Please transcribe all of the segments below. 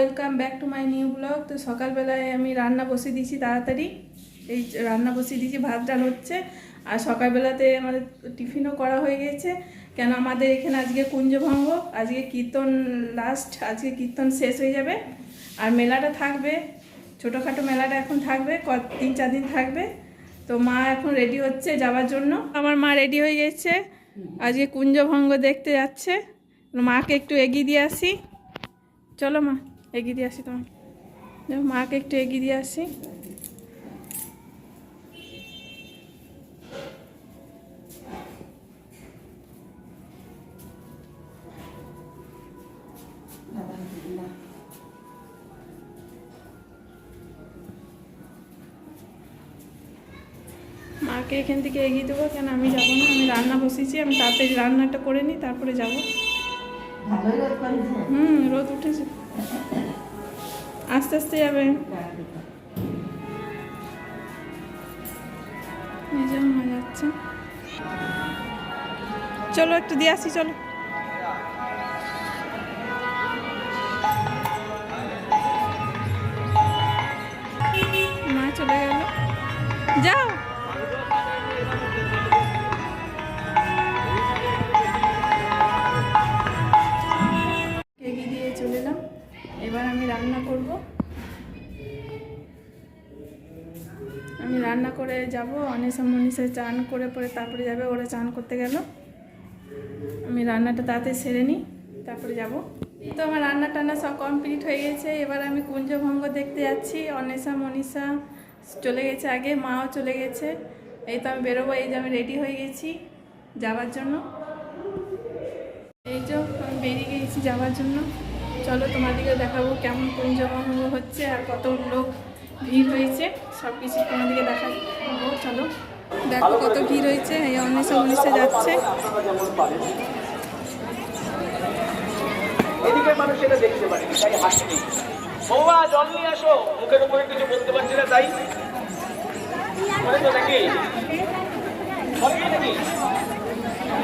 Welcome back to my new blog তো সকালবেলায় আমি রান্না বসিয়ে দিয়েছি তাড়াতাড়ি। এই রান্না বসিয়ে দিয়েছি, ভাত, ডাল হচ্ছে। আর সকালবেলাতে আমাদের টিফিনও করা হয়ে গেছে। কেন আমাদের এখানে আজকে কুঞ্জভঙ্গ, আজকে কীর্তন লাস্ট আজকে কীর্তন শেষ হয়ে যাবে। আর মেলাটা থাকবে, ছোটোখাটো মেলাটা এখন থাকবে, ক, তিন, চার দিন থাকবে। তো মা এখন রেডি হচ্ছে যাওয়ার জন্য। আমার মা রেডি হয়ে গেছে। আজকে কুঞ্জভঙ্গ দেখতে যাচ্ছে। মাকে একটু এগিয়ে দিয়ে আসি। চলো মা। এগিয়ে দিয়ে আসি তোমাকে। মাকে একটু এগিয়ে দিয়ে আসি। মাকে এখান থেকে এগিয়ে দেবো, কেন আমি যাব না? আমি রান্না বসেছি, আমি তাড়াতাড়ি রান্নাটা করে নিই, তারপরে যাব। হুম, রোদ উঠেছে। আস্তে আস্তে যাবে। যাচ্ছে চলো একটু দিয়ে আসি, চলো। মা চলে গেল। যাও। রান্না করব। আমি রান্না করে যাব, অনেসা মনীষা চান করে পরে তারপরে যাবে, ওরা চান করতে গেল। আমি রান্নাটা তাড়াতাড়ি সেরে নিই, তারপরে যাব। তো আমার রান্না টান্না সব কমপ্লিট হয়ে গেছে, এবার আমি কুঞ্জভঙ্গ দেখতে যাচ্ছি। অনেসা মনীষা চলে গেছে আগে, মাও চলে গেছে। এই তো আমি বেরোবো, এই যে আমি রেডি হয়ে গেছি যাওয়ার জন্য। এই যে আমি বেরিয়ে গেছি যাওয়ার জন্য। চলো তোমাদেরকে দেখাবো কেমন কুঞ্জভঙ্গ হচ্ছে আর কত লোক ভিড় হয়েছে। সব কিছু তোমাদেরকে দেখাবো। চলো। দেখো কত ভিড় হয়েছে, এই অন্বেষা উনিশে যাচ্ছে। এদিকে মানুষ এটা দেখতে পারে, তাই হাসি বৌমা, জল নিয়ে আসো। মুখের উপরে কিছু বলতে পারছি না, তাই। নাকি?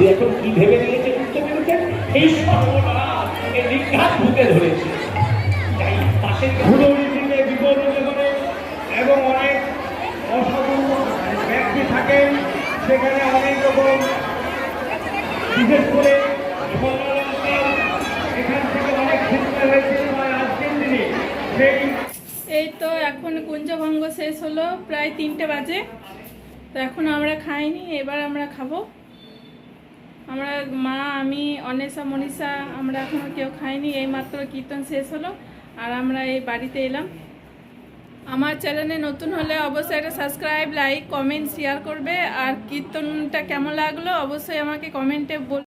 দাদু এখন কি ভেবে নিয়েছে বুঝতে পেরেছেন এই সর্বনাশ ধরেছে। এই তো এখন কুঞ্জভঙ্গ শেষ হলো, প্রায় তিনটে বাজে। তো এখন আমরা খাইনি, এবার আমরা খাব। আমরা মা, আমি অনেসা মনীষা, আমরা এখনও কেউ খাইনি এই মাত্র কীর্তন শেষ হলো, আর আমরা এই বাড়িতে এলাম। আমার চ্যানেলে নতুন হলে অবশ্যই একটা সাবস্ক্রাইব, লাইক, কমেন্ট, শেয়ার করবে, আর কীর্তনটা কেমন লাগল অবশ্যই আমাকে কমেন্টে বল